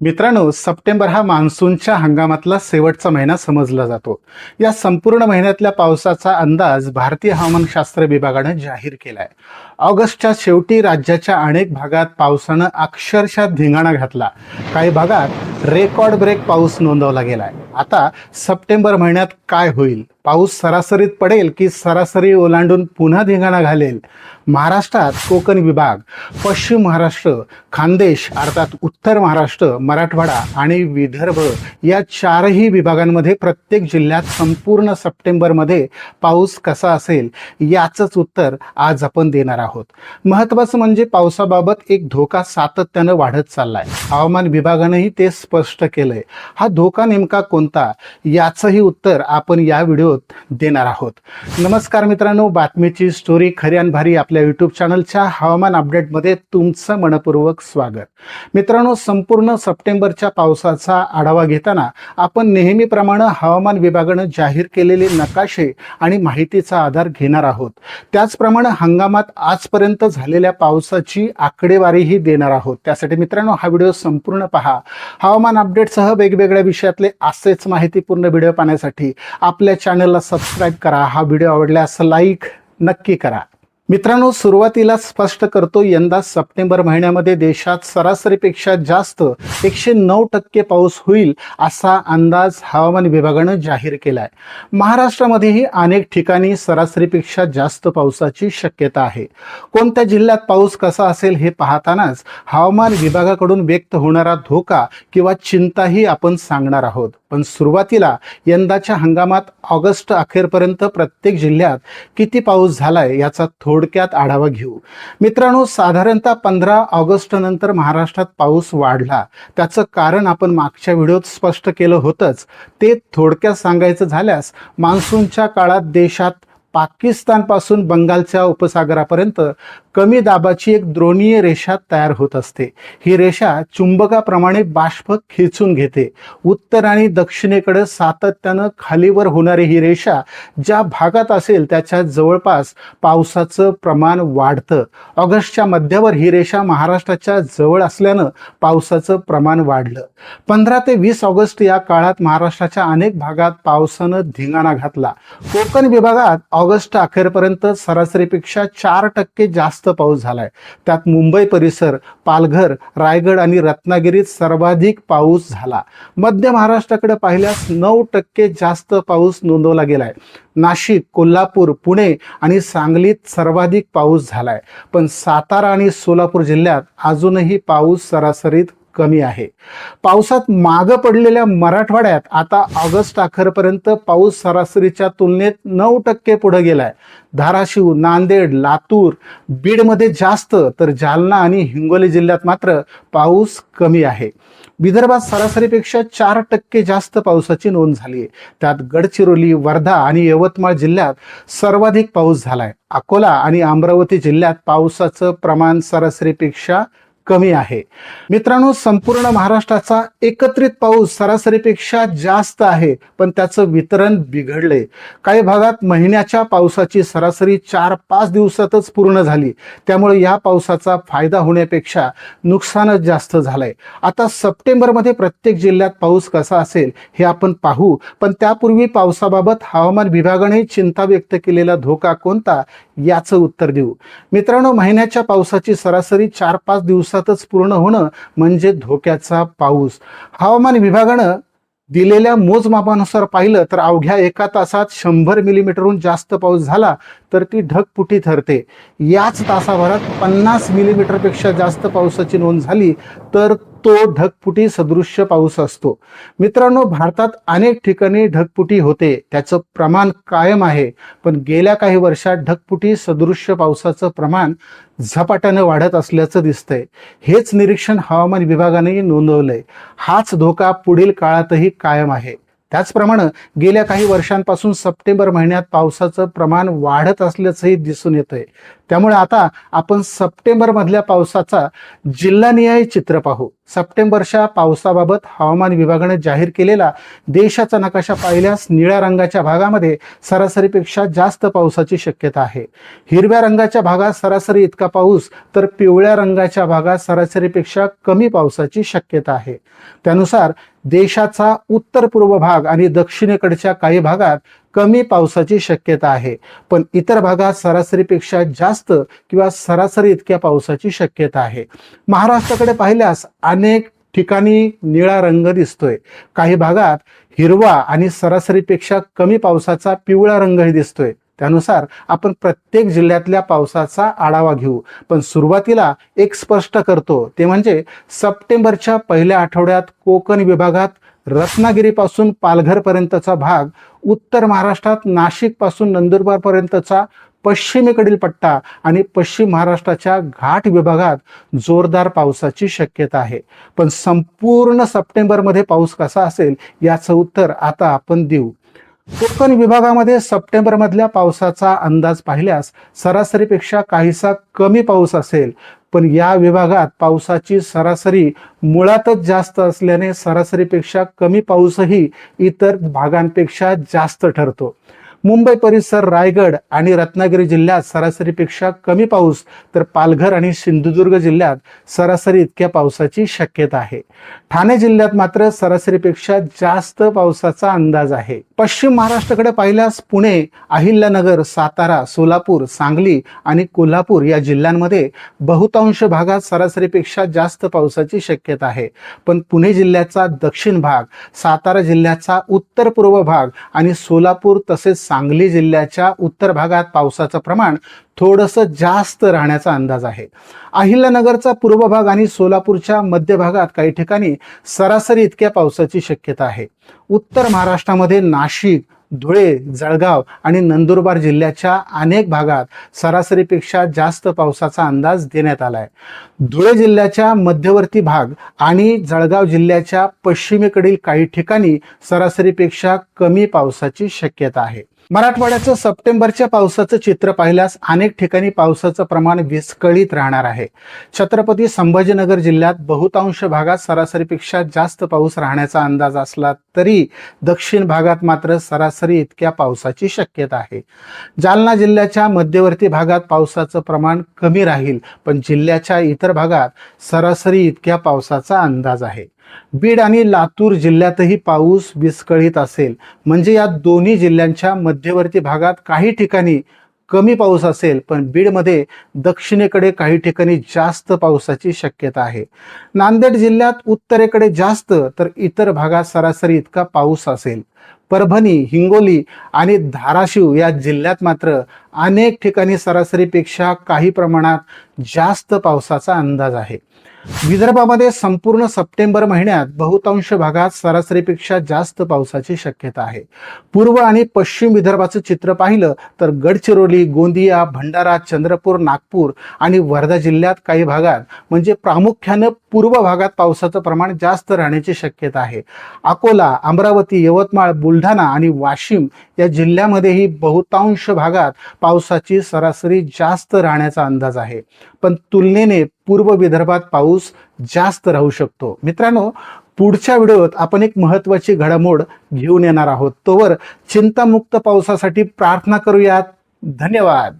मित्रांनो सप्टेंबर हा मान्सूनच्या हंगामातला शेवटचा महिना समजला जातो. या संपूर्ण महिन्यातल्या पावसाचा अंदाज भारतीय हवामानशास्त्र विभागानं जाहीर केलाय. ऑगस्टच्या शेवटी राज्याच्या अनेक भागात पावसानं अक्षरशः धिंगाणा घातला. काही भागात रेकॉर्ड ब्रेक पाऊस नोंदवला गेलाय. आता सप्टेंबर महिन्यात काय होईल? पाऊस सरासरीत पडेल की सरासरी ओलांडून पुन्हा धिंगाणा घालेल? महाराष्ट्रात कोकण विभाग पश्चिम महाराष्ट्र खानदेश अर्थात उत्तर महाराष्ट्र मराठवाडा आणि विदर्भ या चारही विभागांमध्ये प्रत्येक जिल्ह्यात संपूर्ण सप्टेंबरमध्ये पाऊस कसा असेल याचंच उत्तर आज आपण देणार आहोत. महत्त्वाचं म्हणजे पावसाबाबत एक धोका सातत्यानं वाढत चाललाय. हवामान विभागानंही ते स्पष्ट केलंय. हा धोका नेमका कोणता याचंही उत्तर आपण या व्हिडिओत देणार आहोत. नमस्कार मित्रांनो बातमीची स्टोरी खरी आणि भारी आपल्या युट्यूब चॅनलच्या हवामान अपडेटमध्ये तुमचं मनपूर्वक स्वागत. मित्रांनो संपूर्ण सप्टेंबरच्या पावसाचा आढावा घेताना आपण नेहमीप्रमाणे हवामान विभागानं जाहीर केलेले नकाशे आणि माहितीचा आधार घेणार आहोत. त्याचप्रमाणे हंगामात आजपर्यंत झालेल्या पावसाची आकडेवारीही देणार आहोत. त्यासाठी मित्रांनो हा व्हिडिओ संपूर्ण पहा. हवामान अपडेटसह वेगवेगळ्या विषयातले असेच माहितीपूर्ण व्हिडिओ पाहण्यासाठी आपल्या चॅनलला सबस्क्राईब करा. हा व्हिडिओ आवडल्यास लाईक नक्की करा. मित्रांनो सुरुवातीला स्पष्ट करतो यंदा सप्टेंबर महिन्यामध्ये देशात सरासरीपेक्षा जास्त एकशे नऊ टक्के पाऊस होईल असा अंदाज हवामान विभागानं जाहीर केलाय. महाराष्ट्रामध्येही अनेक ठिकाणी सरासरीपेक्षा जास्त पावसाची शक्यता आहे. कोणत्या जिल्ह्यात पाऊस कसा असेल हे पाहतानाच हवामान विभागाकडून व्यक्त होणारा धोका किंवा चिंताही आपण सांगणार आहोत. पण सुरुवातीला यंदाच्या हंगामात ऑगस्ट अखेरपर्यंत प्रत्येक जिल्ह्यात किती पाऊस झालाय याचा थोडक्यात आढावा घेऊ. मित्रांनो साधारणतः पंधरा ऑगस्ट नंतर महाराष्ट्रात पाऊस वाढला. त्याचं कारण आपण मागच्या व्हिडिओत स्पष्ट केलं होतंच. ते थोडक्यात सांगायचं झाल्यास मान्सूनच्या काळात देशात पाकिस्तानपासून बंगालच्या उपसागरापर्यंत कमी दाबाची एक द्रोणीय रेषा तयार होत असते. ही रेषा चुंबकाप्रमाणे बाष्प खेचून घेते. उत्तर आणि दक्षिणेकडे सातत्यानं खालीवर होणारी ही रेषा ज्या भागात असेल त्याच्या जवळपास पावसाचं प्रमाण वाढतं. ऑगस्टच्या मध्यावर ही रेषा महाराष्ट्राच्या जवळ असल्यानं पावसाचं प्रमाण वाढलं. पंधरा ते वीस ऑगस्ट या काळात महाराष्ट्राच्या अनेक भागात पावसानं धिंगाणा घातला. कोकण विभागात ऑगस्ट अखेरपर्यंत सरासरीपेक्षा चार टक्के जास्त पाऊस झालाय. त्यात मुंबई परिसर पालघर रायगड आणि रत्नागिरीत सर्वाधिक पाऊस झाला. मध्य महाराष्ट्राकडे पाहिल्यास नऊ टक्के जास्त पाऊस नोंदवला गेलाय. नाशिक कोल्हापूर पुणे आणि सांगलीत सर्वाधिक पाऊस झालाय. पण सातारा आणि सोलापूर जिल्ह्यात अजूनही पाऊस सरासरीत कमी आहे. पावसात मागं पडलेल्या मराठवाड्यात आता ऑगस्ट अखेरपर्यंत पाऊस सरासरीच्या तुलनेत नऊ टक्के पुढे गेलाय. धाराशिव नांदेड लातूर बीडमध्ये जास्त तर जालना आणि हिंगोली जिल्ह्यात मात्र पाऊस कमी आहे. विदर्भात सरासरीपेक्षा चार टक्के जास्त पावसाची नोंद झाली आहे त्यात गडचिरोली वर्धा आणि यवतमाळ जिल्ह्यात सर्वाधिक पाऊस झालाय. अकोला आणि अमरावती जिल्ह्यात पावसाचं प्रमाण सरासरीपेक्षा कमी आहे. मित्रांनो संपूर्ण महाराष्ट्राचा एकत्रित पाऊस सरासरीपेक्षा जास्त आहे पण त्याचं वितरण बिघडले काही भागात महिन्याच्या पावसाची सरासरी चार पाच दिवसातच पूर्ण झाली. त्यामुळे या पावसाचा फायदा होण्यापेक्षा नुकसानच जास्त झालंय. आता सप्टेंबरमध्ये प्रत्येक जिल्ह्यात पाऊस कसा असेल हे आपण पाहू पण त्यापूर्वी पावसाबाबत हवामान विभागाने चिंता व्यक्त केलेला धोका कोणता याचं उत्तर देऊ. मित्रांनो महिन्याच्या पावसाची सरासरी चार पाच दिवसात दिवसातच पूर्ण होणं म्हणजे धोक्याचा पाऊस. हवामान विभागानं दिलेल्या मोजमापानुसार पाहिलं तर अवघ्या एका तासात शंभर मिलीमीटरहून जास्त पाऊस झाला तर ती ढगपुटी ठरते. याच तासाभरात पन्नास मिलीमीटरपेक्षा जास्त पावसाची नोंद झाली तर तो ढगफुटी सदृश्य पाऊस असतो. मित्रांनो भारतात अनेक ठिकाणी ढगफुटी होते. त्याचं प्रमाण कायम आहे. पण गेल्या काही वर्षात ढगफुटी सदृश्य पावसाचं प्रमाण झपाट्यानं वाढत असल्याचं दिसतंय. हेच निरीक्षण हवामान विभागानेही नोंदवलंय. हाच धोका पुढील काळातही कायम आहे. त्याचप्रमाणे गेल्या काही वर्षांपासून सप्टेंबर महिन्यात पावसाचं प्रमाण वाढत असल्याचंही दिसून येतंय. त्यामुळे आता आपण सप्टेंबर मधल्या पावसाचा जिल्हानिहाय चित्र पाहू. सप्टेंबरच्या पावसाबाबत हवामान विभागाने जाहीर केलेला देशाचा नकाशा पाहिल्यास निळ्या रंगाच्या भागामध्ये सरासरीपेक्षा जास्त पावसाची शक्यता आहे. हिरव्या रंगाच्या भागात सरासरी इतका पाऊस तर पिवळ्या रंगाच्या भागात सरासरीपेक्षा कमी पावसाची शक्यता आहे. त्यानुसार देशाचा उत्तर पूर्व भाग आणि दक्षिणेकडच्या काही भागात कमी पावसाची शक्यता आहे. पण इतर भागात सरासरीपेक्षा जास्त किंवा सरासरी इतक्या पावसाची शक्यता आहे. महाराष्ट्राकडे पाहिल्यास अनेक ठिकाणी निळा रंग दिसतोय. काही भागात हिरवा आणि सरासरीपेक्षा कमी पावसाचा पिवळा रंगही दिसतोय. त्यानुसार आपण प्रत्येक जिल्ह्यातल्या पावसाचा आढावा घेऊ. पण सुरुवातीला एक स्पष्ट करतो. ते म्हणजे सप्टेंबरच्या पहिल्या आठवड्यात कोकण विभागात रत्नागिरीपासून पालघरपर्यंतचा भाग उत्तर महाराष्ट्रात नाशिकपासून नंदुरबारपर्यंतचा पश्चिमेकडील पट्टा आणि पश्चिम महाराष्ट्राच्या घाट विभागात जोरदार पावसाची शक्यता आहे. पण संपूर्ण सप्टेंबरमध्ये पाऊस कसा असेल याचं उत्तर आता आपण देऊ. कोकण विभागामध्ये सप्टेंबरमधल्या पावसाचा अंदाज पाहिल्यास सरासरीपेक्षा काहीसा कमी पाऊस असेल. पण या विभागात पावसाची सरासरी मुळातच जास्त असल्याने सरासरीपेक्षा कमी पाऊसही इतर भागांपेक्षा जास्त ठरतो. मुंबई परिसर रायगड आणि रत्नागिरी जिल्ह्यात सरासरीपेक्षा कमी पाऊस तर पालघर आणि सिंधुदुर्ग जिल्ह्यात सरासरी इतक्या पावसाची शक्यता आहे. ठाणे जिल्ह्यात मात्र सरासरीपेक्षा जास्त पावसाचा अंदाज आहे. पश्चिम महाराष्ट्राकडे पाहिल्यास पुणे अहिल्यानगर सातारा सोलापूर सांगली आणि कोल्हापूर या जिल्ह्यांमध्ये बहुतांश भागात सरासरीपेक्षा जास्त पावसाची शक्यता आहे. पण पुणे जिल्ह्याचा दक्षिण भाग सातारा जिल्ह्याचा उत्तर पूर्व भाग आणि सोलापूर तसेच सांगली जिल्ह्याच्या उत्तर भागात पावसाचं प्रमाण थोडंसं जास्त राहण्याचा अंदाज आहे. अहिल्यानगरचा पूर्व भाग आणि सोलापूरच्या मध्य भागात काही ठिकाणी सरासरी इतक्या पावसाची शक्यता आहे. उत्तर महाराष्ट्रामध्ये नाशिक धुळे जळगाव आणि नंदुरबार जिल्ह्याच्या अनेक भागात सरासरीपेक्षा जास्त पावसाचा अंदाज देण्यात आला आहे धुळे जिल्ह्याच्या मध्यवर्ती भाग आणि जळगाव जिल्ह्याच्या पश्चिमेकडील काही ठिकाणी सरासरीपेक्षा कमी पावसाची शक्यता आहे. मराठवाड्याचं सप्टेंबरच्या पावसाचं चित्र पाहिल्यास अनेक ठिकाणी पावसाचं प्रमाण विस्कळीत राहणार आहे. छत्रपती संभाजीनगर जिल्ह्यात बहुतांश भागात सरासरीपेक्षा जास्त पाऊस राहण्याचा अंदाज असला तरी दक्षिण भागात मात्र सरासरी इतक्या पावसाची शक्यता आहे. जालना जिल्ह्याच्या मध्यवर्ती भागात पावसाचं प्रमाण कमी राहील पण जिल्ह्याच्या इतर भागात सरासरी इतक्या पावसाचा अंदाज आहे. बीड आणि लातूर जिल्ह्यातही पाऊस विस्कळीत असेल. म्हणजे या दोन्ही जिल्ह्यांच्या मध्यवर्ती भागात काही ठिकाणी कमी पाऊस असेल पण बीडमध्ये दक्षिणेकडे काही ठिकाणी जास्त पावसाची शक्यता आहे. नांदेड जिल्ह्यात उत्तरेकडे जास्त तर इतर भागात सरासरी इतका पाऊस असेल. परभणी हिंगोली आणि धाराशिव या जिल्ह्यात मात्र अनेक ठिकाणी सरासरीपेक्षा काही प्रमाणात जास्त पावसाचा अंदाज आहे. विदर्भामध्ये संपूर्ण सप्टेंबर महिन्यात बहुतांश भागात सरासरीपेक्षा जास्त पावसाची शक्यता आहे. पूर्व आणि पश्चिम विदर्भाचं चित्र पाहिलं तर गडचिरोली गोंदिया भंडारा चंद्रपूर नागपूर आणि वर्धा जिल्ह्यात काही भागात म्हणजे प्रामुख्यानं पूर्व भागात पावसाचं प्रमाण जास्त राहण्याची शक्यता आहे. अकोला अमरावती यवतमाळ बुलढाणा आणि वाशिम या जिल्ह्यामध्येही बहुतांश भागात पावसाची सरासरी जास्त राहण्याचा अंदाज आहे. पण तुलनेने पूर्व विदर्भात पाऊस जास्त राहू शकतो. मित्रांनो पुढच्या व्हिडिओत आपण एक महत्वाची घडामोड घेऊन येणार आहोत. तोवर चिंतामुक्त पावसासाठी प्रार्थना करूयात. धन्यवाद.